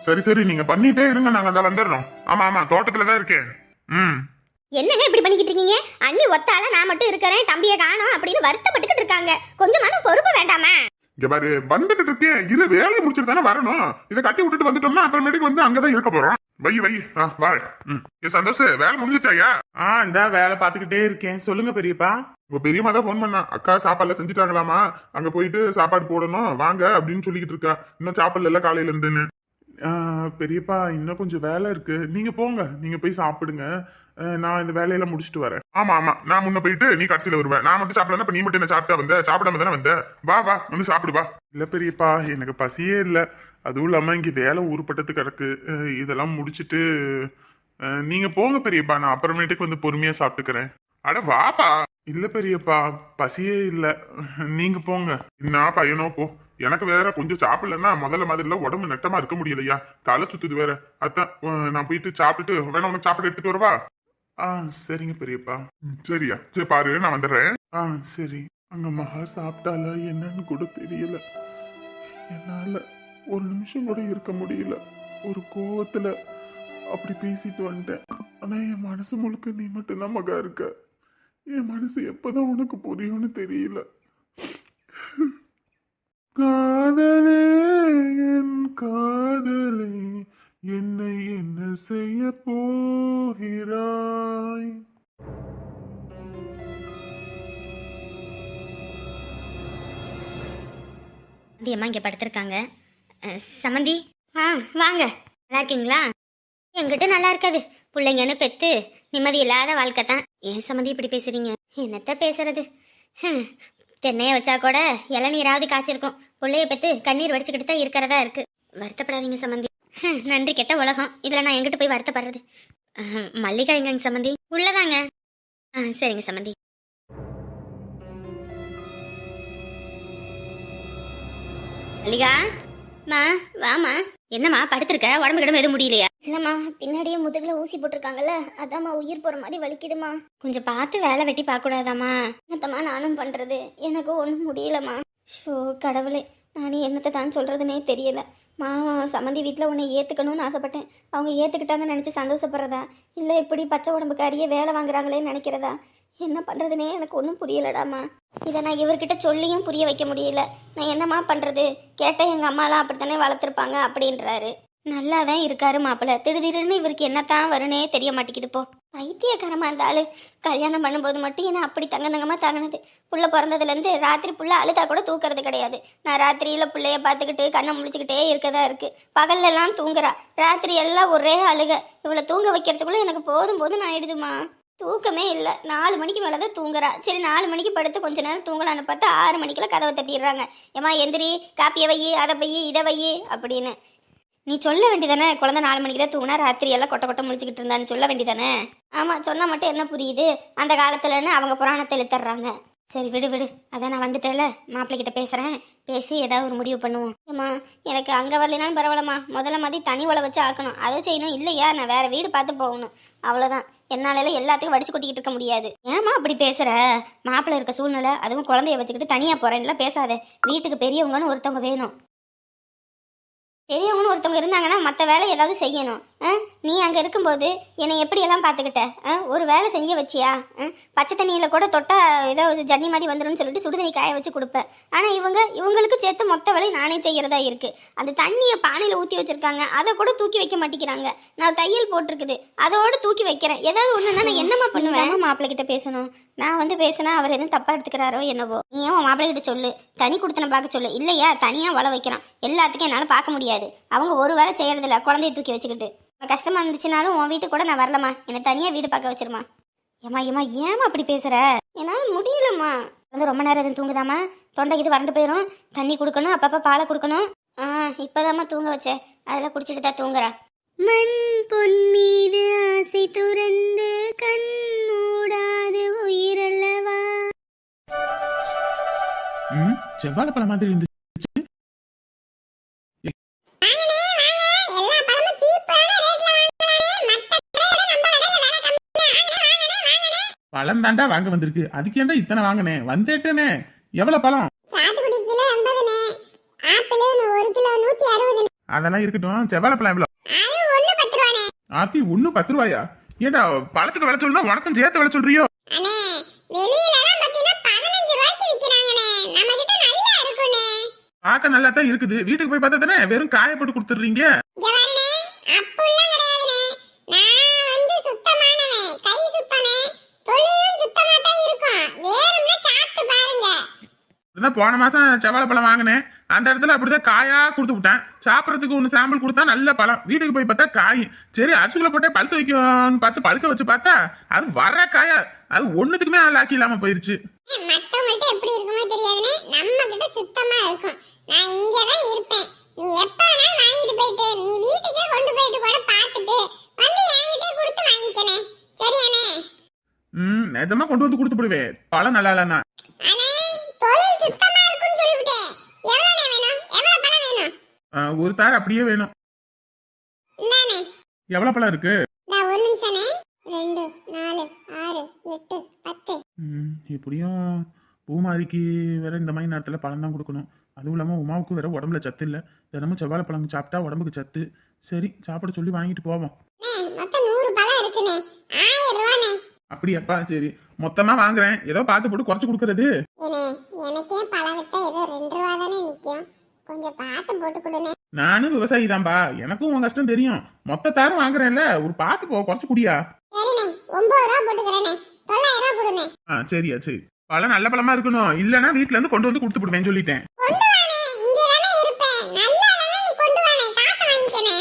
சரி சரி நீங்க பண்ணிட்டே இருங்க நாங்க அந்த வந்துடுறோம் ஆமா ஆமா தோட்டத்துல தான் இருக்கேன். ம். என்னங்க இப்படி பண்ணிக்கிட்டு இருக்கீங்க? அண்ணி ஒத்தால நான் மட்டும் இருக்கிறேன் தம்பியை காணோம் அப்படின்னு வருத்தப்பட்டுக்கிட்டு இருக்காங்க. கொஞ்சமாவது பொறுப்பு வேண்டாமா? இங்க பாரு வந்துட்டு இருக்கேன். இரு வேலையை முடிச்சுட்டு தானே வரணும். இதை கட்டி விட்டுட்டு வந்துட்டோம்னா அப்புறமேட்டுக்கு வந்து அங்கதான் இருக்க போறோம். வை வை. ஆ வா. ம். ஏ சந்தோஷ் வேலை முடிஞ்சிச்சாயா ஆ இந்த வேலை பார்த்துக்கிட்டே இருக்கேன். சொல்லுங்க பெரியப்பா. உங்க பெரியம்மா தான் ஃபோன் பண்ணா. அக்கா சாப்பாடுல செஞ்சுட்டாங்களாமா அங்க போயிட்டு சாப்பாடு போடணும். வாங்க அப்படின்னு சொல்லிக்கிட்டு இருக்கா. இன்னும் சாப்பாடுல இல்ல காலையில இருந்துன்னு. பெரியப்பா இன்னும் கொஞ்சம் வேலை இருக்கு. நீங்க போங்க. நீங்க போய் சாப்பிடுங்க. நான் இந்த வேலையெல்லாம் முடிச்சுட்டு வரேன். ஆமா ஆமா. நான் முன்ன போயிட்டு நீ கடைசியில வருவேன். நான் மட்டும் சாப்பிடலாம் இப்ப நீ மட்டும் என்ன சாப்பிட்டா வந்த? சாப்பிடாம தானே வந்த? வா வா. வந்து சாப்பிடு வா. இல்ல பெரியப்பா. எனக்கு பசியே இல்லை. அதுவும் இல்லாம இங்க வேலை ஊருப்பட்டது கிடக்கு. இதெல்லாம் முடிச்சிட்டு நீங்க போங்க பெரியப்பா. நான் அப்புறமேட்டுக்கு வந்து பொறுமையா சாப்பிட்டுக்கிறேன். அட வாப்பா. இல்ல பெரியப்பா. பசியே இல்ல. நீங்க போங்க. என்ன பையனோ போ. எனக்கு வேற கொஞ்சம் சாப்பிடலன்னா முதல்ல மாதிரில உடம்பு நெட்டமா இருக்க முடியலையா? தலை சுத்துது வேற. அதான் நான் போயிட்டு சாப்பிட்டுட்டு வேணா உனக்கு சாப்பிட்டு எடுத்துட்டு வரவா? ஆ சரிங்க பெரியப்பா. ம், சரியா. சரி பாரு நான் வந்துடுறேன். ஆ சரி. அங்க மகா சாப்பிட்டால என்னன்னு கூட தெரியல. என்னால ஒரு நிமிஷம் கூட இருக்க முடியல. ஒரு கோவத்துல அப்படி பேசிட்டு வந்துட்டேன். ஆனா என் மனசு முழுக்க நீ மட்டும்தான் மகா இருக்க. என் மனசு எப்பதான் உனக்கு புரியும்னு தெரியல. காதலே என் காதலே என்னை என்ன செய்ய போகிறாய்? சமந்தி அம்மா இங்கே படுத்திருக்காங்க. அஹ், சமந்தி? ஆ வாங்க. நல்லா இருக்கீங்களா? என்கிட்ட நல்லா இருக்காது. பிள்ளைங்கன்னு பெத்து நிம்மதி இல்லாத வாழ்க்கை தான். ஏன் சமந்தி இப்படி பேசுறீங்க? என்னத்த பேசுறது? ஹம், தென்னையை வச்சா கூட இளநீராவது காய்ச்சிருக்கும். பிள்ளைய பெத்து கண்ணீர் வடிச்சுக்கிட்டு தான் இருக்கிறதா இருக்கு. வருத்தப்படாதீங்க சம்மந்தி ஹம், நன்றி கெட்ட உலகம். இதில் நான் எங்கிட்ட போய் வருத்தப்படுறது. மல்லிகா எங்கங்க சம்மந்தி உள்ளதாங்க. ஆ சரிங்க சம்மந்தி மல்லிகா? மா வாமா என்னம்மா படுத்திருக்க? உடம்பு கிடம்பு எதுவும் முடியலையா? இல்லம்மா பின்னாடியே முதுகுல ஊசி போட்டிருக்காங்கல்ல அதாம்மா உயிர் போற மாதிரி வலிக்குதுமா கொஞ்சம் பார்த்து வேலை வெட்டி பார்க்க கூடாதாம்மா என்னத்தம்மா நானும் பண்றது? எனக்கு ஒன்றும் முடியலம்மா. ஷோ கடவுளே. நானே என்னத்தை தான் சொல்கிறதுனே தெரியல. மாமா சம்மந்தி வீட்டில் உன்னை ஏற்றுக்கணும்னு ஆசைப்பட்டேன். அவங்க ஏற்றுக்கிட்டாங்கன்னு நினச்சி சந்தோஷப்படுறதா? இல்லை இப்படி பச்சை உடம்புக்காரியே வேலை வாங்குறாங்களேன்னு நினைக்கிறதா? என்ன பண்ணுறதுனே எனக்கு ஒன்றும் புரியலடாமா. இதை நான் இவர்கிட்ட சொல்லியும் புரிய வைக்க முடியல. நான் என்னம்மா பண்ணுறது கேட்டால் எங்கள் அம்மாலாம் அப்படித்தானே வளர்த்துருப்பாங்க அப்படின்றாரு. நல்லா தான் இருக்காரு மாப்பிள்ள. திடீர்னு இவருக்கு என்னத்தான் வருனே தெரிய மாட்டேங்குது போ. பைத்தியக்காரமா இருந்தாலும் கல்யாணம் பண்ணும்போது மட்டும் என்ன அப்படி தங்க தங்கமாக தங்கினது. புள்ள பிறந்ததுலேருந்து ராத்திரி புள்ள அழுதா கூட தூக்கிறது கிடையாது. நான் ராத்திரியில் பிள்ளைய பார்த்துக்கிட்டு கண்ணை முடிச்சுக்கிட்டே இருக்கதா இருக்கு. பகல்லெல்லாம் தூங்குறா. ராத்திரி எல்லாம் ஒரே அழுக. இவளை தூங்க வைக்கிறதுக்குள்ள எனக்கு போதும் போதும் நான் ஆயிடுதுமா தூக்கமே இல்லை. நாலு மணிக்கு மேலே தான் தூங்குறா. சரி நாலு மணிக்கு படுத்து கொஞ்ச நேரம் தூங்கலான்னு பார்த்தா ஆறு மணிக்கெல்லாம் கதவை தட்டிடுறாங்க. ஏம்மா எந்திரி காப்பியை வை அதை வை இதை வை அப்படின்னு. நீ சொல்ல வேண்டியதானே? குழந்தை நாலு மணிக்கு தான் தூங்கினா ராத்திரி எல்லாம் கொட்ட கொட்ட முடிச்சுக்கிட்டு இருந்தான்னு சொல்ல வேண்டியதானே? ஆமாம் சொன்னால் மட்டும் என்ன புரியுது? அந்த காலத்துலன்னு அவங்க புராணத்தை எழுத்துறாங்க சரி விடு விடு. அதான் நான் வந்துட்டேல மாப்பிள்ளை கிட்ட பேசுகிறேன் பேசி ஏதாவது ஒரு முடிவு பண்ணுவோம். ஏம்மா எனக்கு அங்கே வரலனாலும் பரவாயில்லம்மா. முதல்ல மாதிரி தனி உழை வச்சு ஆக்கணும். அதை செய்யணும் இல்லையா? நான் வேற வீடு பார்த்து போகணும். அவ்வளோதான் என்னால எல்லாத்துக்கும் வடிச்சு கொட்டிக்கிட்டு இருக்க முடியாது. ஏம்மா அப்படி பேசுற? மாப்பிள்ளை இருக்க சூழ்நிலை அதுவும் குழந்தைய வச்சுக்கிட்டு தனியா போறேன்லாம் பேசாத. வீட்டுக்கு பெரியவங்கன்னு ஒருத்தவங்க வேணும். பெரியவங்கன்னு ஒருத்தவங்க இருந்தாங்கன்னா மற்ற வேலை ஏதாவது செய்யணும். ஆ? நீ அங்கே இருக்கும்போது என்னை எப்படியெல்லாம் பார்த்துக்கிட்ட? ஆ? ஒரு வேலை செஞ்சு வச்சியா? பச்சை தண்ணியில் கூட தொட்டா ஏதோ இது ஜன்னி மாதிரி வந்துடும்னு சொல்லிட்டு சுடுதண்ணி காய வச்சு கொடுப்பேன். ஆனால் இவங்க இவங்களுக்கு சேர்த்து மொத்த வேலையை நானே செய்கிறதா இருக்குது அந்த தண்ணியை பானையில் ஊற்றி வச்சிருக்காங்க. அதை கூட தூக்கி வைக்க மாட்டேங்கிறாங்க. நான் தையல் போட்டிருக்குது. அதோட தூக்கி வைக்கிறேன். ஏதாவது ஒண்ணுன்னா நான் என்னம்மா பண்ணுவேன்? மாப்பிள்ளை கிட்ட பேசணும். நான் வந்து பேசினா அவர் எதுவும் தப்பா எடுத்துக்கிறாரோ என்னவோ. நீ ஏன் மாப்பிள்ளை கிட்ட சொல்லு? தனி கொடுத்தன பார்க்க சொல்லு. இல்லையா? தனியா வள வைக்கிறான் எல்லாத்துக்கும் என்னால பார்க்க முடியாது. அவங்க ஒரு வேலை செய்யறதில்ல குழந்தைய தூக்கி வச்சுக்கிட்டு. உனக்கு கஷ்டமா இருந்துச்சுனாலும் உன் வீட்டுக்கு கூட நான் வரலம்மா. என்னை தனியா வீடு பார்க்க வச்சிருமா ஏமா ஏமா ஏமா அப்படி பேசுற? என்னால முடியலம்மா. வந்து ரொம்ப நேரம் எதுவும் தூங்குதாமா தொண்டைக்கு இது வறண்டு போயிடும் தண்ணி கொடுக்கணும் அப்பப்போ பாலை கொடுக்கணும். ஆ இப்போதாம்மா தூங்க வச்சேன். அதெல்லாம் குடிச்சிட்டு தான் தூங்குறா. மண் பொன் மீது ஆசை துறந்து கண் மூடாது உயிரல்லவா ம் செவ்வாழைப்பழம் மாதிரி பழம் தாண்டா வாங்க வந்திருக்கு. அதுக்கு ஏன்டா இத்தனை வாங்கினேன் வந்தேட்டேனே. எவ்வளவு பழம்? அதெல்லாம் இருக்கட்டும். செவ்வாழைப்பழம் எவ்வளோ அது ஒண்ணு பத்து ரூபானே ஆத்தி ஒண்ணு பத்து ரூபாயா? ஏடா பழத்துக்கு விலை சொல்லணும் உனக்கும் சேர்த்து விலை சொல்றியோ அண்ணே வெளியில எல்லாம் பாத்தீங்கன்னா பதினஞ்சு ரூபாய்க்கு விக்கிறாங்கண்ணே நம்ம கிட்ட நல்லா இருக்குண்ணே பார்க்க நல்லா தான் இருக்குது. வீட்டுக்கு போய் பார்த்தா தானே வெறும் காய போட்டு கொடுத்துட்றீங்க. தான் போன மாசம் செவ்வாழைப்பழம் வாங்கினேன். அந்த இடத்துல அப்படிதான் காயா கொடுத்து விட்டேன். சாப்பிட்றதுக்கு ஒன்று சாம்பிள் கொடுத்தா நல்ல பழம். வீட்டுக்கு போய் பார்த்தா காய். சரி அரிசிக்குள்ள போட்டே பழுத்து வைக்கும்னு பார்த்து பழுக்க வச்சு பார்த்தா அது வர காயா. அது ஒண்ணுத்துக்குமே லாக்கி இல்லாம போயிருச்சு. மத்தவங்கள்ட்ட எப்படி இருக்குமோ தெரியாதுண்ணே நம்ம கிட்ட சுத்தமா இருக்கும். நான் இங்க தான் இருப்பேன். நீ எப்ப வேணாலும் வாங்கிட்டு போயிட்டு நீ வீட்டுக்கே கொண்டு போயிட்டு கூட பார்த்துட்டு வந்து என்கிட்ட கொடுத்து வாங்கிக்கணே சரியாண்ணே ம் நிஜமா கொண்டு வந்து கொடுத்து போடுவேன் பழம் நல்லா இல்லைன்னா. அண்ணே தொழில் சுத்தமா இருக்கும்னு சொல்லிவிட்டேன். எவ்வளோண்ணே வேணும்? எவ்வளோ பணம் வேணும்? ஒரு தார் அப்படியே வேணும். இந்தாண்ணே. எவ்வளவு பழம் இருக்கு? நான் ஒரு நிமிஷம்ண்ணே ரெண்டு நாலு ஆறு எட்டு பத்து ம், எப்படியும் பூமாரிக்கு வேற இந்த மாதிரி நேரத்தில் பழம் தான் கொடுக்கணும். அதுவும் இல்லாமல் உமாவுக்கு வேற உடம்புல சத்து இல்லை. தினமும் செவ்வாழை பழம் சாப்பிட்டா உடம்புக்கு சத்து. சரி சாப்பிட சொல்லி வாங்கிட்டு போவோம். அப்படியாப்பா சரி. மொத்தமா வாங்குறேன். ஏதோ பார்த்து போட்டு குறைச்சு கொடுக்கறது. நானும் விவசாயி தான்பா எனக்கும் உன் கஷ்டம் தெரியும். மொத்த தாரும் வாங்குறேன்ல. ஒரு பார்த்து போ குறைச்சு குடியா. தொள்ளாயிரம் ஆ சரியா சரி. பழம் நல்ல பழமா இருக்கணும். இல்லைன்னா வீட்ல இருந்து கொண்டு வந்து கொடுத்து விடுவேன் சொல்லிட்டேன். கொண்டு வானே இங்கே தானே இருப்பேன். நல்லா இல்லைன்னா நீ கொண்டு வானே காசு வாங்கிக்கணே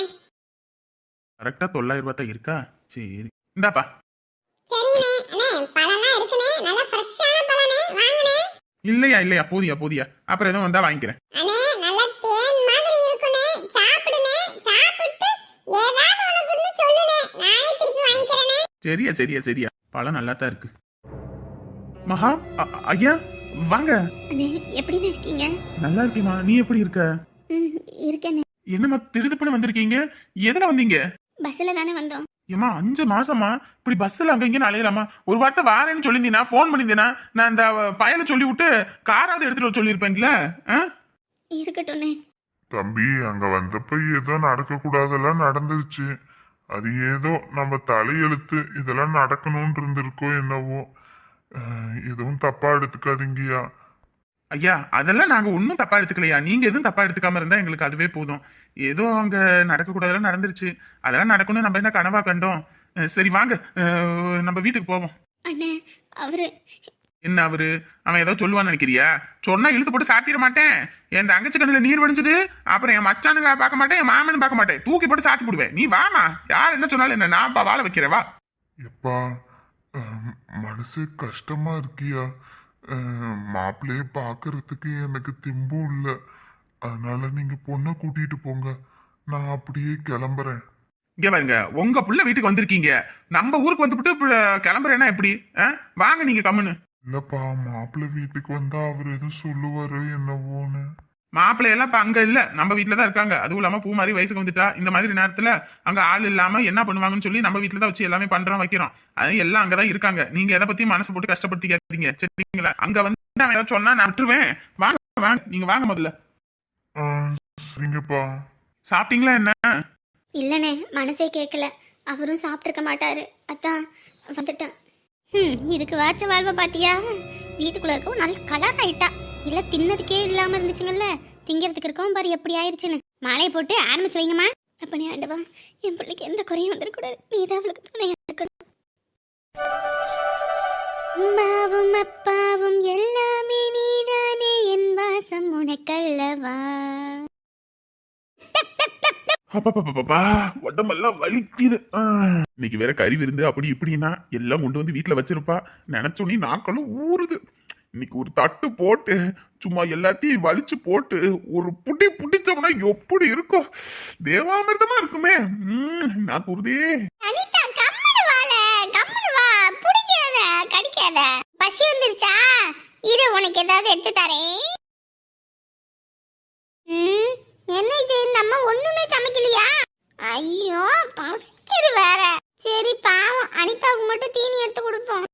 கரெக்டா தொள்ளாயிரம் ரூபாய் தான் இருக்கா? சரி. இந்தாப்பா. சரிண்ணே. அண்ணே பழம்லாம் நல்லா ஃப்ரெஷ்ஷான வாங்கண்ணே. இல்லையா இல்லையா. போதியா போதியா. அப்புறம் எதுவும் வந்தா வாங்கிக்கிறேன். அண்ணே நல்லா தேன் மாதிரி இருக்குண்ணே சாப்பிடுண்ணே சாப்பிட்டு ஏதாவது உனக்கு இருந்து சொல்லுண்ணே நானே திருப்பி வாங்கிக்கிறேனே சரியா சரியா சரியா. பழம் நல்லா தான் இருக்கு. மகா ஐயா வாங்க. எப்படிண்ணே இருக்கீங்க? நல்லா இருக்கேம்மா. நீ எப்படி இருக்க? ம் இருக்கேண்ணே. என்னம்மா திடுதுப்புன்னு வந்திருக்கீங்க? எதுல வந்தீங்க? பஸ்ஸில் தானே வந்தோம். ஏம்மா அஞ்சு மாசமா இப்படி பஸ்ஸில் அங்க இங்கே அலையலாமா? ஒரு வார்த்தை வாரேன்னு சொல்லியிருந்தீனா ஃபோன் பண்ணியிருந்தேனா நான் இந்த பயலை சொல்லி விட்டு காராவது எடுத்துட்டு வர சொல்லியிருப்பேன்ல ஆ? இருக்கட்டும்ண்ணே. தம்பி அங்க வந்தப்ப ஏதோ நடக்க கூடாதெல்லாம் நடந்துருச்சு. அது ஏதோ நம்ம தலையெழுத்து இதெல்லாம் நடக்கணும்னு இருந்திருக்கோ என்னவோ எதுவும் தப்பா எடுத்துக்காதீங்கய்யா. ஐயா அதெல்லாம் நாங்க ஒன்றும் தப்பா எடுத்துக்கலையா? நீங்க எதுவும் தப்பா எடுத்துக்காம இருந்தா எங்களுக்கு அதுவே போதும். ஏதோ அங்க நடக்கக்கூடாதெல்லாம் நடந்துருச்சு. அதெல்லாம் நடக்கணும் நம்ம என்ன கனவா கண்டோம்? சரி வாங்க. நம்ம வீட்டுக்கு போவோம். அண்ணே அவரு என்ன அவரு? அவன் ஏதோ சொல்லுவான்னு நினைக்கிறியா? சொன்னா இழுத்து போட்டு சாத்திர மாட்டேன். என் தங்கச்சி கண்ணுல நீர் வடிஞ்சது. அப்புறம் என் மச்சானுங்க பார்க்க மாட்டேன் என் மாமனு பார்க்க மாட்டேன். தூக்கி போட்டு சாத்தி போடுவேன். நீ வாமா. யார் என்ன சொன்னாலும் என்ன நான் பா- வாழ வைக்கிறேன் வா. எப்பா மனசு கஷ்டமா இருக்கியா? மாப்பிள்ளைய பாக்குறதுக்கு எனக்கு திம்பும் இல்லை. அதனால நீங்க பொண்ணை கூட்டிட்டு போங்க. நான் அப்படியே கிளம்புறேன். இங்க பாருங்க உங்க புள்ள வீட்டுக்கு வந்திருக்கீங்க. நம்ம ஊருக்கு வந்துவிட்டு கிளம்புறேன்னா எப்படி? வாங்க நீங்க கம்முன்னு. இல்லப்பா மாப்பிள்ளை வீட்டுக்கு வந்தா அவர் எதுவும் சொல்லுவாரு என்னவோன்னு. மாப்பிள்ளை எல்லாம் இப்ப அங்க இல்ல. நம்ம வீட்ல தான் இருக்காங்க. அதுவும் இல்லாம பூ மாதிரி வயசுக்கு வந்துட்டா இந்த மாதிரி நேரத்துல அங்க ஆள் இல்லாம என்ன பண்ணுவாங்கன்னு சொல்லி நம்ம வீட்ல தான் வச்சு எல்லாமே பண்றோம் வைக்கிறோம். அது எல்லாம் அங்கதான் இருக்காங்க. நீங்க எதை பத்தியும் மனசு போட்டு கஷ்டப்படுத்திக்காதீங்க. சரிங்களா? அங்க வந்து அவன் ஏதாவது சொன்னா நான் விட்டுருவேன். வாங்க வாங்க. நீங்க வாங்க முதல்ல. சரிங்கப்பா. சாப்பிட்டீங்களா என்ன? இல்லைண்ணே மனசே கேட்கல அவரும் சாப்பிட்ருக்க மாட்டாரு. அதான் வந்துட்டேன். ம் இதுக்கு வாச்ச வாழ்வை பாத்தியா? வீட்டுக்குள்ள இருக்கவும் நல்ல கலர் ஆயிட்டா இல்ல தின்னதுக்கே இல்லாம இருந்துச்சுங்கல்ல? திங்கிறதுக்கு இருக்கவும் பாரு எப்படி ஆயிடுச்சுன்னு மாலையை போட்டு ஆரம்பிச்சு வைங்கம்மா. அப்பனே ஆண்டவா என் பிள்ளைக்கு எந்த குறையும் வந்துடக்கூடாது. நீ தான் அவளுக்கு துணையா இருக்கணும் அம்மாவும் அப்பாவும் எல்லாமே நீதானே என் வாசம் உனக்கல்லவா? அப்பப்பப்பப்பா, உடம்பெல்லாம் வலிக்குது. ஆ. இன்னைக்கு வேற கறி விருந்து அப்படி இப்படின்னா எல்லாம் கொண்டு வந்து வீட்டுல வச்சிருப்பா. நினைச்சோன்னே நாக்களும் ஊறுது. இன்னைக்கு ஒரு தட்டு போட்டு சும்மா எல்லாத்தையும் வலிச்சு போட்டு ஒரு புட்டி புட்டிச்சோம்னா எப்படி இருக்கும்? தேவாமிர்தமா இருக்குமே. ம், நான் கூறுதே கடிக்காத. பசி வந்துருச்சா? இரு உனக்கு ஏதாவது எடுத்து தரேன். என்ன இது? நம்ம ஒண்ணுமே சமைக்கலையா? ஐயோ பசிக்குது வேற. சரி பாவம். அனிதாவுக்கு மட்டும் தீனி எடுத்து கொடுப்போம்.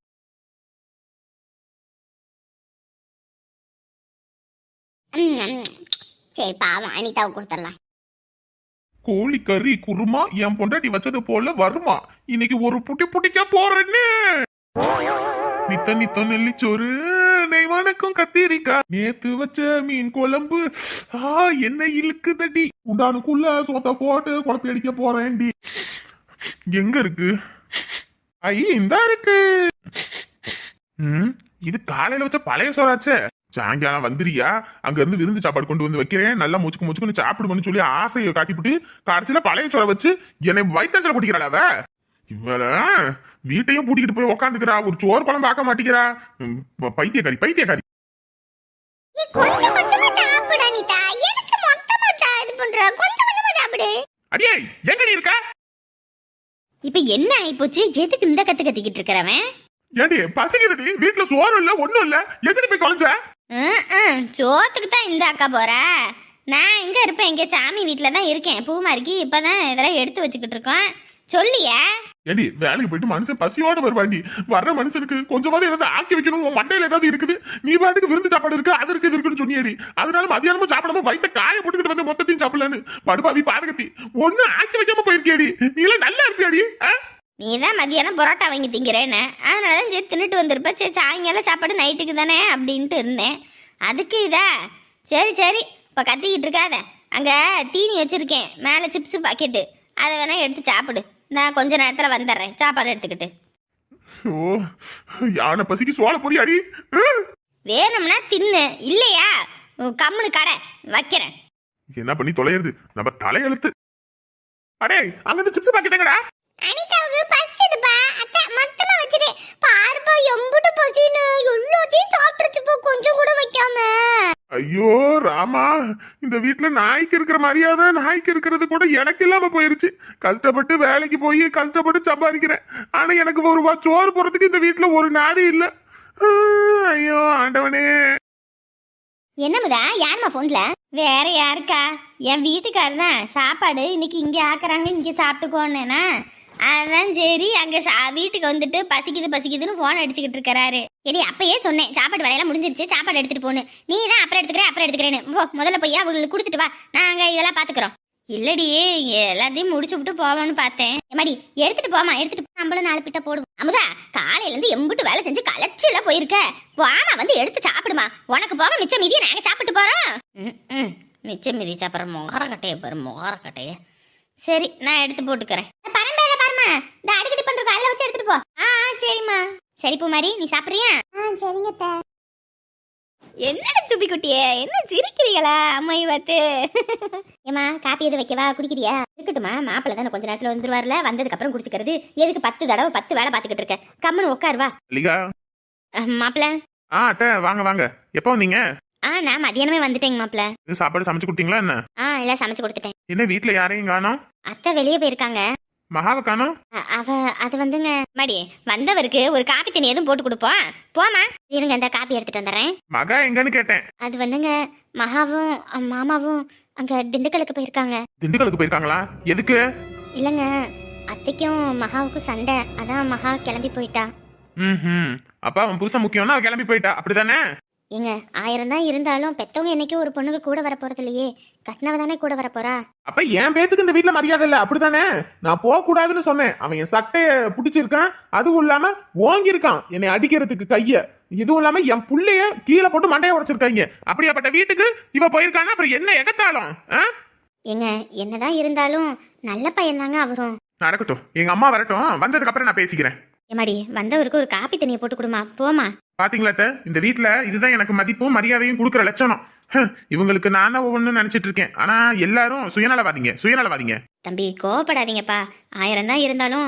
சரி பாவம். அனிதாவுக்கு கொடுத்துடலாம். கோழி கறி குருமா என் பொண்டாட்டி வச்சது போல வருமா? இன்னைக்கு ஒரு புட்டி புட்டிக்க போறேன்னு. நித்த நித்த நெல்லிச்சோறு. வணக்கம் கத்திரிக்காய். நேத்து வச்ச மீன் குழம்பு. ஆ என்ன இழுக்குதடி. உண்டானுக்குள்ள சோத்த போட்டு குழப்பி அடிக்க போறேன்டி. எங்க இருக்கு? ஐ இந்தா இருக்கு. ம் இது காலையில வச்ச பழைய சோறாச்சே. சாயங்காலம் வந்துறியா அங்க இருந்து விருந்து சாப்பாடு கொண்டு வந்து வைக்கிறேன். நல்லா முச்சுக்கு மூச்சுக்கு சாப்பிடுமனு சொல்லி ஆசையை காட்டிவிட்டு கடைசியில பழைய சோற வச்சு என்னை வைத்தாச்சல பிடிக்கிறாள் அவ. இவள வீட்டையும் பூட்டிக்கிட்டு போய் உக்காந்துக்கிறா. ஒரு சோறு குழம்பு ஆக்க மாட்டேங்கிறா. பைத்தியக்காரி பைத்தியக்காரி. அடியே எங்கடி இருக்க? இப்ப என்ன ஆயிப்போச்சு? எதுக்கு இந்த கத்து கத்திக்கிட்டு இருக்கிறவன்? ஏடி பசிக்குதுடி. வீட்டுல சோறு இல்ல ஒண்ணும் இல்ல. எங்கடி போய் தொலைஞ்ச? சோத்துக்கு தான் இந்த அக்கா போற. நான் எங்க இருப்பேன்? இங்க சாமி வீட்ல தான் இருக்கேன். பூமாரிக்கு இப்பதான் இதெல்லாம் எடுத்து வச்சுக்கிட்டு இருக்கோம். சொல்லியா. ஏடி வேலைக்கு போயிட்டு மனுஷன் பசியோட வருவாண்டி. வர்ற மனுஷனுக்கு கொஞ்சமாவது ஏதாவது ஆக்கி வைக்கணும் உன் மண்டையில ஏதாவது இருக்குது? நீ பாட்டுக்கு விருந்து சாப்பாடு இருக்கு? அது இருக்கு இருக்குன்னு சொன்னியடி. அதனால மதியானமும் சாப்பிடாம வயித்த காய போட்டுக்கிட்டு வந்து மொத்தத்தையும் சாப்பிடலான்னு. படுபாவி பாதகத்தி ஒண்ணு ஆக்கி வைக்காம போயிருக்கியாடி. நீ எல்லாம் நல்லா இருப்பியாடி ஆ? நீ தான் மதியானம் பரோட்டா வாங்கி திங்கிறேன்னு. அதனால தான் சரி தின்னுட்டு வந்திருப்ப. சரி சாயங்காலம் சாப்பாடு நைட்டுக்கு தானே அப்படின்ட்டு இருந்தேன். அதுக்கு இதா சரி சரி இப்போ கத்திக்கிட்டு இருக்காத. அங்கே தீனி வச்சுருக்கேன். மேலே சிப்ஸு பாக்கெட்டு. அதை வேணால் எடுத்து சாப்பிடு. நான் கொஞ்ச நேரத்தில் வந்துடுறேன். சாப்பாடு எடுத்துக்கிட்டு. ஓ யானை பசிக்கு சோள பொரியாடி? வேணும்னா தின்னு. இல்லையா? கம்முனு கடை. வைக்கிறேன். என்ன பண்ணி தொலைகிறது நம்ம தலையெழுத்து. அடே அங்க இருந்து சிப்ஸ் பாக்கெட் எங்கடா? அனிதாவுக்கு பசிதுப்பா அத்தை மொத்தமா வச்சிரு பாருப்பா எம்புட்டு பசின்னு எல்லாத்தையும் சாப்பிட்டுச்சுப்பா கொஞ்சம் கூட வைக்காம ராமா இந்த வீட்ல நாய்க்கு இருக்கிற மரியாதை நாய்க்கு இருக்கிறது கூட எனக்கு இல்லாம போயிருச்சு. கஷ்டப்பட்டு வேலைக்கு போய் கஷ்டப்பட்டு சம்பாதிக்கிறேன். ஆனா எனக்கு ஒரு ரூபா சோறு போறதுக்கு இந்த வீட்ல ஒரு நாதி இல்ல. ஐயோ ஆண்டவனே. என்னமுதா யாரும்மா ஃபோன்ல வேற யாருக்கா? என் வீட்டுக்காரர் தான். சாப்பாடு இன்னைக்கு இங்கே ஆக்குறாங்க இங்கே சாப்பிட்டுக்கோன்னேனா? அதான் சரி. அங்கே சா வீட்டுக்கு வந்துட்டு பசிக்குது பசிக்குதுன்னு ஃபோன் அடிச்சுக்கிட்டு இருக்கிறாரு. சரி அப்பயே சொன்னேன். சாப்பாடு வேலையெல்லாம் முடிஞ்சிருச்சு. சாப்பாடு எடுத்துட்டு போன்னு. நீ தான் அப்புறம் எடுத்துக்கிறேன் அப்புறம் எடுத்துக்கிறேன்னு. போ முதல்ல போய் அவங்களுக்கு கொடுத்துட்டு வா. நாங்கள் இதெல்லாம் பார்த்துக்குறோம் இல்லடி எல்லாத்தையும் முடிச்சு விட்டு போவோன்னு பார்த்தேன். மடி எடுத்துட்டு போமா எடுத்துட்டு போ. நம்மளும் நாலு பிட்ட போடுவோம். அமுதா காலையில இருந்து வேலை செஞ்சு களைச்சில போயிருக்க. வாமா வந்து எடுத்து சாப்பிடுமா. உனக்கு போக மிச்சம் மீதியை நாங்க சாப்பிட்டு போறோம். ம், ம் மிச்சம் மீதி சாப்பிட்ற முகர பாரு முகர கட்டைய சரி நான் எடுத்து போட்டுக்கிறேன். இந்த அடிக்கடி பண்றோம் அதில் வச்சு எடுத்துட்டு போ. ஆ சரிம்மா. சரி பூமாரி நீ சாப்பிட்றியா? ஆ சரிங்க என்னடா சுப்பி குட்டியே என்ன சிரிக்கிறீங்களா அம்மாயி பார்த்து? ஏமா காப்பி எது வைக்கவா? குடிக்கிறியா? இருக்கட்டுமா மாப்பிள்ளை தானே கொஞ்ச நேரத்துல வந்துருவார்ல வந்ததுக்கு அப்புறம் குடிச்சுக்கிறது. எதுக்கு பத்து தடவை பத்து வேலை பார்த்துக்கிட்டு இருக்க? கம்முன்னு உட்காருவா லிகா மாப்பிள்ள? ஆ அத்தை வாங்க வாங்க. எப்போ வந்தீங்க? ஆ நான் மதியானமே வந்துட்டேங்க மாப்பிள்ள. சாப்பாடு சமைச்சு கொடுத்தீங்களா என்ன? ஆ எல்லாம் சமைச்சு கொடுத்துட்டேன். என்ன வீட்ல யாரையும் காணோம்? அத்தை வெளியே போயிருக்காங்க. மகாவை காணோம் அ- அவ அது வந்துங்க. மடி வந்தவருக்கு ஒரு காப்பி தண்ணி எதுவும் போட்டு கொடுப்போம். போமா இருங்க இந்த காப்பி எடுத்துட்டு வந்துடுறேன் மகா எங்கன்னு கேட்டேன். அது வந்துங்க மகாவும் அ, மாமாவும் அங்க திண்டுக்கலுக்கு போயிருக்காங்க. திண்டுக்கலுக்கு போயிருக்காங்களா? எதுக்கு? இல்லைங்க அத்தைக்கும் மகாவுக்கும் சண்டை. அதான் மகா கிளம்பி போயிட்டா. ம் அப்பா அவன் புதுசா முக்கியம்னா அவ கிளம்பி போயிட்டா. அப்படிதானே? ஏங்க ஆயிரம் தான் இருந்தாலும் பெத்தவங்க என்னைக்கும் ஒரு பொண்ணுக்கு கூட வர போறது இல்லையே. கட்டினவ தானே கூட வர போறா? அப்ப என் பேச்சுக்கு இந்த வீட்ல மரியாதை இல்ல. அப்படிதானே நான் போக கூடாதுன்னு சொன்னேன். அவன் என் சட்டைய பிடிச்சிருக்கான். அதுவும் இல்லாம ஓங்கி இருக்கான் என்னை அடிக்கிறதுக்கு கைய. இதுவும் இல்லாம என் புள்ளைய கீழே போட்டு மண்டைய உடைச்சிருக்காங்க. அப்படியாப்பட்ட வீட்டுக்கு இவ போயிருக்கானா அப்புறம் என்ன எகத்தாலும்? ஏங்க என்னதான் இருந்தாலும் நல்ல பையன்தாங்க அவரும். நடக்கட்டும். எங்க அம்மா வரட்டும். வந்ததுக்கு அப்புறம் நான் பேசிக்கிறேன். ஏமாடி வந்தவருக்கு ஒரு காப்பி தண்ணியை போட்டு கொடுமா. போமா பாத்தீங்களா அத்தை? இந்த வீட்ல இதுதான் எனக்கு மதிப்பும் மரியாதையும் கொடுக்குற லட்சணம். இவங்களுக்கு நான் தான் ஒவ்வொன்று நினைச்சிட்டு இருக்கேன். ஆனா எல்லாரும் சுயநலவாதிங்க சுயநலவாதிங்க. தம்பி கோவப்படாதீங்கப்பா. ஆயிரம் தான் இருந்தாலும்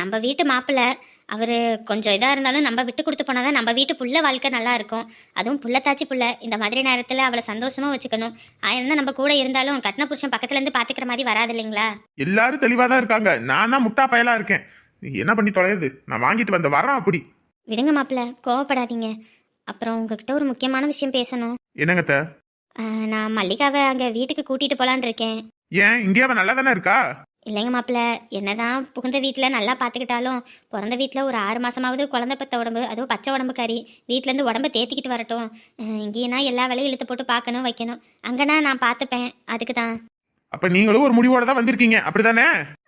நம்ம வீட்டு மாப்பிள்ளை அவர் கொஞ்சம் இதாக இருந்தாலும் நம்ம விட்டு கொடுத்து போனால் தான் நம்ம வீட்டு புள்ள வாழ்க்கை நல்லா இருக்கும். அதுவும் புள்ளத்தாச்சி புள்ள இந்த மாதிரி நேரத்தில் அவளை சந்தோஷமாக வச்சுக்கணும். ஆயிரம் தான் நம்ம கூட இருந்தாலும் கட்டின புருஷன் பக்கத்துலேருந்து பார்த்துக்கிற மாதிரி வராது இல்லைங்களா? எல்லாரும் தெளிவா தான் இருக்காங்க. நான் தான் முட்டா பயலா இருக்கேன். என்ன பண்ணி தொலையுது நான் வாங்கிட்டு வந்த வரேன் அப்படி. விடுங்க மாப்பிள்ளை கோவப்படாதீங்க. அப்புறம் உங்ககிட்ட ஒரு முக்கியமான விஷயம் பேசணும். என்னங்க அத்தை? ஆ, நான் மல்லிகாவை அங்கே வீட்டுக்கு கூட்டிகிட்டு போகலான் இருக்கேன். ஏன் இந்தியாவை நல்லா தானே இருக்கா? இல்லைங்க மாப்பிள்ள என்னதான் புகுந்த வீட்டில் நல்லா பார்த்துக்கிட்டாலும் பிறந்த வீட்டில் ஒரு ஆறு மாசமாவது குழந்தை பெத்த உடம்பு அதுவும் பச்சை உடம்பு கறி வீட்டிலேருந்து உடம்ப தேத்திக்கிட்டு வரட்டும். அஹ் இங்கேனா எல்லா வேலையும் இழுத்து போட்டு பார்க்கணும் வைக்கணும். அங்கேனா நான் பார்த்துப்பேன் அதுக்கு தான் அப்ப நீங்களும் ஒரு முடிவோட தான் வந்திருக்கீங்க. அப்படிதானே?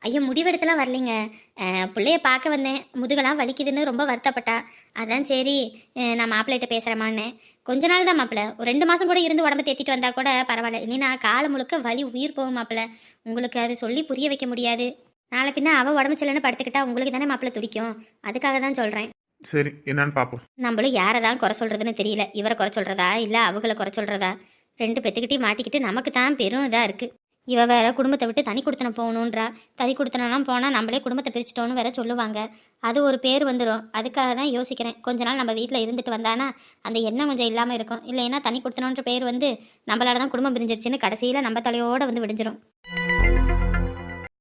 ஐயோ முடிவெடுத்துலாம் வரலைங்க. அஹ், பிள்ளைய பார்க்க வந்தேன். முதுகெல்லாம் வலிக்குதுன்னு ரொம்ப வருத்தப்பட்டா. அதான் சரி அஹ், நான் மாப்பிள்ளைகிட்ட பேசுகிறேமான்னு கொஞ்ச நாள் தான் மாப்பிள்ள. ஒரு ரெண்டு மாதம் கூட இருந்து உடம்ப தேத்திட்டு வந்தா கூட பரவாயில்ல. இல்லைன்னா காலம் முழுக்க வலி உயிர் போகும் மாப்பிள்ள. உங்களுக்கு அது சொல்லி புரிய வைக்க முடியாது. நாளை பின்ன அவள் உடம்பு சரியில்லைன்னு படுத்துக்கிட்டா உங்களுக்கு தானே மாப்பிள்ள துடிக்கும். அதுக்காக தான் சொல்கிறேன் சரி என்னன்னு பாப்போம் நம்மளும் யாரை தான் குறை சொல்கிறதுன்னு தெரியல. இவரை குறை சொல்கிறதா இல்லை அவங்கள குறை சொல்கிறதா ரெண்டு பெத்துக்கிட்டையும் மாட்டிக்கிட்டு நமக்கு தான் பெரும் இதாக இருக்குது இவ வேற குடும்பத்தை விட்டு தனி கொடுத்தன போகணுன்றா. தனி கொடுத்தனெல்லாம் போனால் நம்மளே குடும்பத்தை பிரிச்சிட்டோன்னு வேற சொல்லுவாங்க. அது ஒரு பேர் வந்துடும் அதுக்காக தான் யோசிக்கிறேன். கொஞ்ச நாள் நம்ம வீட்டில் இருந்துட்டு வந்தானா அந்த எண்ணம் கொஞ்சம் இல்லாமல் இருக்கும். இல்லைன்னா தனி கொடுத்தனோன்ற பேர் வந்து நம்மளால தான் குடும்பம் பிரிஞ்சிருச்சுன்னு கடைசியில் நம்ம தலையோட வந்து விடிஞ்சிரும்.